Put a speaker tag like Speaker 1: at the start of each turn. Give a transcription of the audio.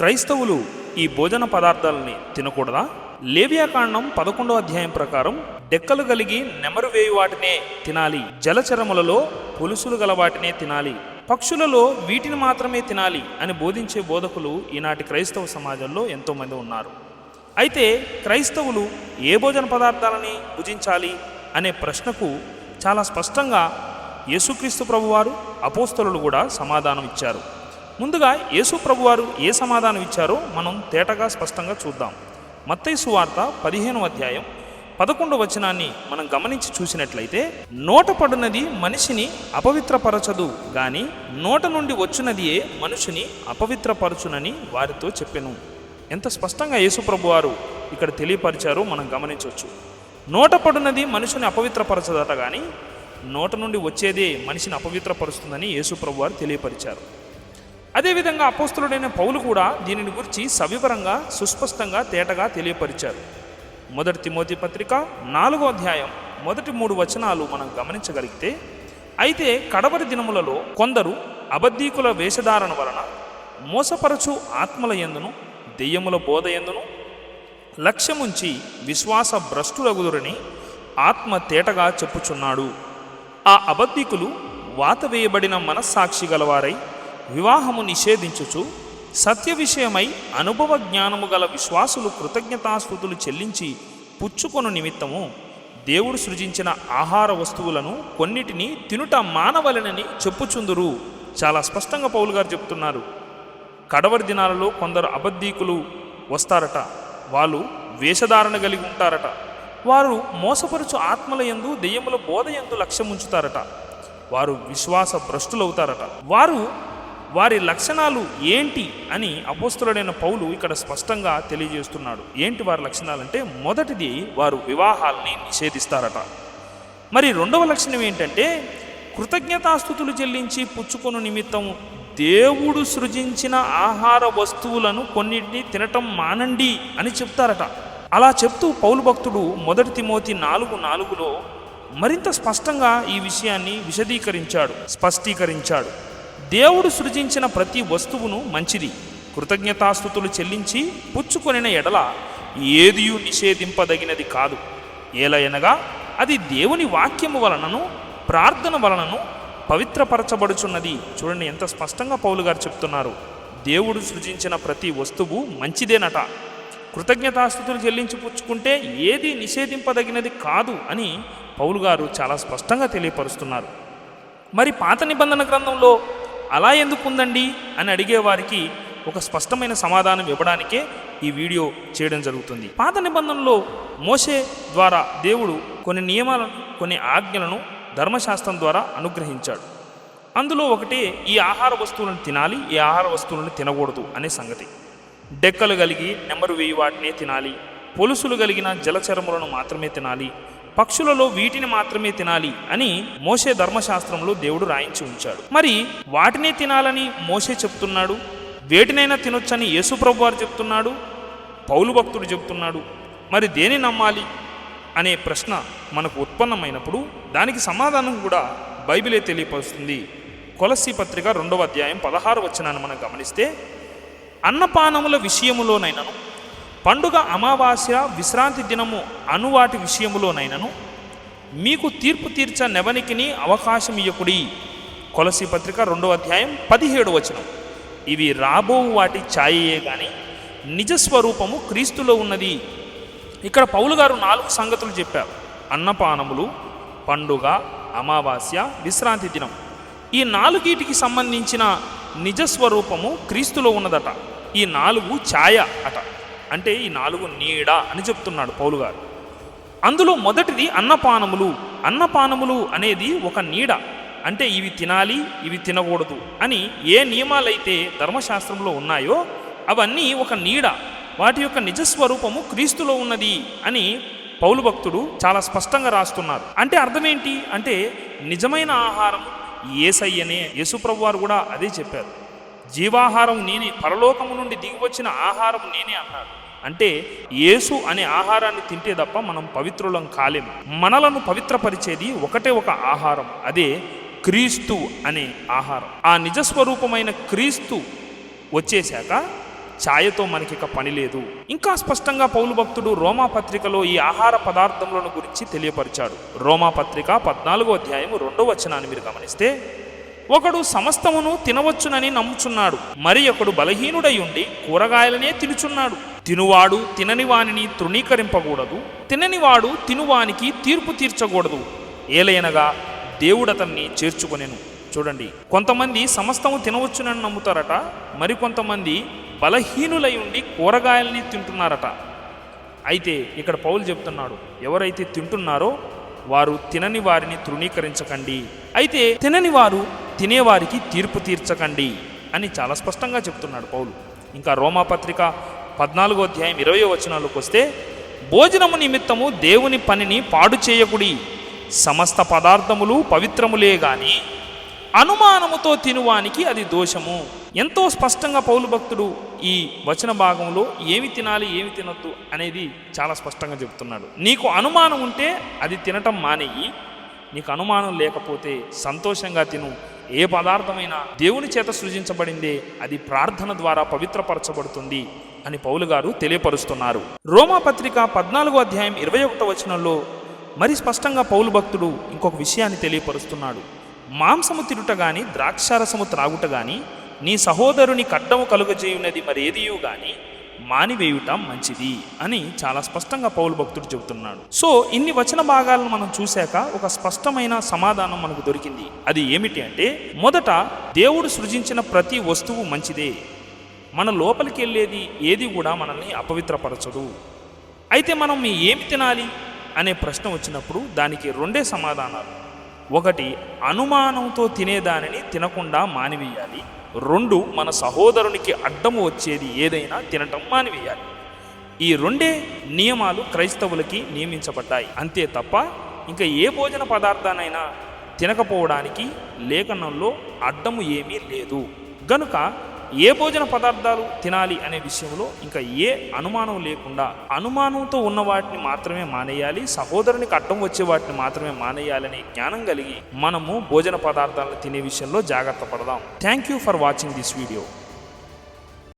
Speaker 1: క్రైస్తవులు ఈ భోజన పదార్థాలని తినకూడదా? లేవ్యాకాండం పదకొండో అధ్యాయం ప్రకారం డెక్కలు కలిగి నెమరు వేయి వాటినే తినాలి. జలచరములలో పులుసులు గల వాటినే తినాలి. పక్షులలో వీటిని మాత్రమే తినాలి అని బోధించే బోధకులు ఈనాటి క్రైస్తవ సమాజంలో ఎంతోమంది ఉన్నారు. అయితే క్రైస్తవులు ఏ భోజన పదార్థాలని భుజించాలి అనే ప్రశ్నకు చాలా స్పష్టంగా యేసుక్రీస్తు ప్రభువారు అపోస్తలు కూడా సమాధానం ఇచ్చారు ముందుగా యేసు ప్రభువారు ఏ సమాధానం ఇచ్చారో మనం తేటగా స్పష్టంగా చూద్దాం. మత్తైసు వార్త పదిహేను అధ్యాయం పదకొండు వచనాన్ని మనం గమనించి చూసినట్లయితే నోట పడినది మనిషిని అపవిత్రపరచదు గాని నోట నుండి వచ్చినదియే మనుషుని అపవిత్రపరచునని వారితో చెప్పెను. ఎంత స్పష్టంగా యేసుప్రభు వారు ఇక్కడ తెలియపరిచారో మనం గమనించవచ్చు నోట పడినది మనుషుని అపవిత్రపరచదట కానీ నోట నుండి వచ్చేదే మనిషిని అపవిత్రపరుస్తుందని యేసుప్రభు వారు తెలియపరిచారు. అదేవిధంగా అపోస్తులుడైన పౌలు కూడా దీనిని గురించి సవివరంగా సుస్పష్టంగా తేటగా తెలియపరిచారు. మొదటి తిమోతి పత్రిక నాలుగో అధ్యాయం మొదటి మూడు వచనాలు మనం గమనించగలిగితే అయితే కడవరి దినములలో కొందరు అబద్ధీకుల వేషధారణ వలన మోసపరచు ఆత్మల ఎందును దెయ్యముల బోధ ఎందును లక్ష్యముంచి విశ్వాస భ్రష్టులగుదురని ఆత్మ తేటగా చెప్పుచున్నాడు. ఆ అబద్ధికులు వాత వేయబడిన మనస్సాక్షి గలవారై వివాహము నిషేధించుచు సత్య విషయమై అనుభవ జ్ఞానము గల విశ్వాసులు కృతజ్ఞతాస్థుతులు చెల్లించి పుచ్చుకొను నిమిత్తము దేవుడు సృజించిన ఆహార వస్తువులను కొన్నిటిని తినుట మానవలనని చెప్పుచుందురు. చాలా స్పష్టంగా పౌలు గారు చెప్తున్నారు. కడవరి దినాలలో కొందరు అబద్ధీకులు వస్తారట. వాళ్ళు వేషధారణ కలిగి ఉంటారట. వారు మోసపరుచు ఆత్మల ఎందు దెయ్యముల బోధ ఎందు లక్ష్యం ఉంచుతారట వారు విశ్వాస భ్రష్టులవుతారట. వారు వారి లక్షణాలు ఏంటి అని అపోస్తుడైన పౌలు ఇక్కడ స్పష్టంగా తెలియజేస్తున్నాడు. ఏంటి వారి లక్షణాలంటే మొదటిది వారు వివాహాల్ని నిషేధిస్తారట. మరి రెండవ లక్షణం ఏంటంటే కృతజ్ఞతాస్థుతులు చెల్లించి పుచ్చుకొను నిమిత్తం దేవుడు సృజించిన ఆహార వస్తువులను కొన్నిటిని తినటం మానండి అని చెప్తారట. అలా చెప్తూ పౌలు భక్తుడు మొదటి తిమోతి నాలుగు నాలుగులో మరింత స్పష్టంగా ఈ విషయాన్ని విశదీకరించాడు స్పష్టీకరించాడు. దేవుడు సృజించిన ప్రతి వస్తువును మంచిది. కృతజ్ఞతాస్థుతులు చెల్లించి పుచ్చుకొనిన ఎడల ఏదియు నిషేధింపదగినది కాదు. ఏలయనగా అది దేవుని వాక్యము వలనను ప్రార్థన వలనను పవిత్రపరచబడుచున్నది. చూడండి ఎంత స్పష్టంగా పౌలు గారు చెప్తున్నారు. దేవుడు సృజించిన ప్రతి వస్తువు మంచిదేనట. కృతజ్ఞతాస్థుతులు చెల్లించి పుచ్చుకుంటే ఏది నిషేధింపదగినది కాదు అని పౌలు గారు చాలా స్పష్టంగా తెలియపరుస్తున్నారు. మరి పాత నిబంధన గ్రంథంలో అలా ఎందుకు ఉందండి అని అడిగే వారికి ఒక స్పష్టమైన సమాధానం ఇవ్వడానికే ఈ వీడియో చేయడం జరుగుతుంది. పాత నిబంధనలో మోసే ద్వారా దేవుడు కొన్ని నియమాలను కొన్ని ఆజ్ఞలను ధర్మశాస్త్రం ద్వారా అనుగ్రహించాడు. అందులో ఒకటి ఈ ఆహార వస్తువులను తినాలి ఈ ఆహార వస్తువులను తినకూడదు అనే సంగతి. డెక్కలు కలిగి నెమరు వేయి వాటినే తినాలి పొలుసులు కలిగిన జలచరములను మాత్రమే తినాలి పక్షులలో వీటిని మాత్రమే తినాలి అని మోసే ధర్మశాస్త్రంలో దేవుడు రాయించి ఉంచాడు. మరి వాటినే తినాలని మోసే చెప్తున్నాడు? వేటినైనా తినొచ్చని యేసుప్రభు వారు చెప్తున్నాడు? పౌలు భక్తుడు చెప్తున్నాడు? మరి దేని నమ్మాలి అనే ప్రశ్న మనకు ఉత్పన్నమైనప్పుడు దానికి సమాధానం కూడా బైబిలే తెలియపరుస్తుంది. కొలసి పత్రిక రెండవ అధ్యాయం పదహారు వచ్చినాన్ని మనం గమనిస్తే అన్నపానముల విషయములోనైనను పండుగ అమావాస్య విశ్రాంతి దినము అనువాటి విషయములోనైనను మీకు తీర్పు తీర్చ నెవనికిని అవకాశం ఇయ్యకుడి. కొలసి పత్రిక రెండవ అధ్యాయం పదిహేడు వచనం. ఇవి రాబో వాటి ఛాయయే కానీ నిజస్వరూపము క్రీస్తులో ఉన్నది. ఇక్కడ పౌలు గారు నాలుగు సంగతులు చెప్పారు. అన్నపానములు పండుగ అమావాస్య విశ్రాంతి దినం. ఈ నాలుగీటికి సంబంధించిన నిజస్వరూపము క్రీస్తులో ఉన్నదట. ఈ నాలుగు ఛాయ అట. అంటే ఈ నాలుగు నీడ అని చెప్తున్నాడు పౌలు గారు. అందులో మొదటిది అన్నపానములు. అన్నపానములు అనేది ఒక నీడ. అంటే ఇవి తినాలి ఇవి తినకూడదు అని ఏ నియమాలైతే ధర్మశాస్త్రంలో ఉన్నాయో అవన్నీ ఒక నీడ. వాటి యొక్క నిజస్వరూపము క్రీస్తులో ఉన్నది అని పౌలు భక్తుడు చాలా స్పష్టంగా రాస్తున్నారు. అంటే అర్థం ఏంటి అంటే నిజమైన ఆహారం ఏసయ్యనే యేసుప్రభు వారు కూడా అదే చెప్పారు. జీవాహారం నేనే పరలోకము నుండి దిగివచ్చిన ఆహారం నేనే అన్నాడు. అంటే యేసు అనే ఆహారాన్ని తింటే తప్ప మనం పవిత్రులం కాలేము మనలను పవిత్రపరిచేది ఒకటే ఒక ఆహారం అదే క్రీస్తు అనే ఆహారం. ఆ నిజస్వరూపమైన క్రీస్తు వచ్చేశాక ఛాయతో మనకిక పని లేదు. ఇంకా స్పష్టంగా పౌలు భక్తుడు రోమా పత్రికలో ఈ ఆహార పదార్థములను గురించి తెలియపరిచాడు. రోమా పత్రిక పద్నాలుగో అధ్యాయం రెండో వచనాన్ని మీరు గమనిస్తే ఒకడు సమస్తమును తినవచ్చునని నమ్ముచున్నాడు. మరి ఒకడు బలహీనుడై ఉండి కూరగాయలనే తినుచున్నాడు. తినువాడు తినని వానిని తృణీకరింపకూడదు. తిననివాడు తినువానికి తీర్పు తీర్చకూడదు. ఏలైనగా దేవుడతన్ని చేర్చుకొనెను. చూడండి కొంతమంది సమస్తము తినవచ్చునని నమ్ముతారట మరి కొంతమంది బలహీనులై ఉండి కూరగాయలని తింటున్నారట. అయితే ఇక్కడ పౌలు చెప్తున్నాడు ఎవరైతే తింటున్నారో వారు తినని వారిని తృణీకరించకండి. అయితే తినని వారు తినేవారికి తీర్పు తీర్చకండి అని చాలా స్పష్టంగా చెప్తున్నాడు పౌలు. ఇంకా రోమాపత్రిక పద్నాలుగో అధ్యాయం ఇరవై వచనాలకు వస్తే భోజనము నిమిత్తము దేవుని పనిని పాడు చేయకుడి. సమస్త పదార్థములు పవిత్రములే గాని అనుమానముతో తినువానికి అది దోషము. ఎంతో స్పష్టంగా పౌలు భక్తుడు ఈ వచన భాగంలో ఏమి తినాలి ఏమి తినొద్దు అనేది చాలా స్పష్టంగా చెబుతున్నాడు నీకు అనుమానం ఉంటే అది తినటం మానేయి. నీకు అనుమానం లేకపోతే సంతోషంగా తిను. ఏ పదార్థమైనా దేవుని చేత సృజించబడిందే అది ప్రార్థన ద్వారా పవిత్రపరచబడుతుంది అని పౌలు గారు తెలియపరుస్తున్నారు. రోమా పత్రిక పద్నాలుగో అధ్యాయం ఇరవై ఒకటో వచనంలో మరి స్పష్టంగా పౌలు భక్తుడు ఇంకొక విషయాన్ని తెలియపరుస్తున్నాడు. మాంసము తిరుట గాని ద్రాక్షారసము త్రాగుట గాని నీ సహోదరుని కడ్డము కలుగజేయున్నది మరేదియు గాని మానివేయుట మంచిది అని చాలా స్పష్టంగా పౌలు భక్తుడు చెబుతున్నాడు. సో ఇన్ని వచన భాగాలను మనం చూశాక ఒక స్పష్టమైన సమాధానం మనకు దొరికింది. అది ఏమిటి అంటే మొదట దేవుడు సృజించిన ప్రతి వస్తువు మంచిదే. మన లోపలికి వెళ్ళేది ఏది కూడా మనల్ని అపవిత్రపరచదు. అయితే మనం ఏమి తినాలి? అనే ప్రశ్న వచ్చినప్పుడు దానికి రెండే సమాధానాలు. ఒకటి అనుమానంతో తినేదానిని తినకుండా మానివేయాలి. రెండు మన సహోదరునికి అడ్డము వచ్చేది ఏదైనా తినటం మానివేయాలి. ఈ రెండే నియమాలు క్రైస్తవులకి నియమించబడ్డాయి. అంతే తప్ప ఇంకా ఏ భోజన పదార్థానైనా తినకపోవడానికి లేఖనంలో అడ్డము ఏమీ లేదు. గనుక ఏ భోజన పదార్థాలు తినాలి అనే విషయంలో ఇంకా ఏ అనుమానం లేకుండా అనుమానంతో ఉన్న వాటిని మాత్రమే మానేయాలి సహోదరునికి అడ్డం వచ్చే వాటిని మాత్రమే మానేయాలనే జ్ఞానం కలిగి మనము భోజన పదార్థాలను తినే విషయంలో జాగ్రత్త పడదాం. Thank you for watching this video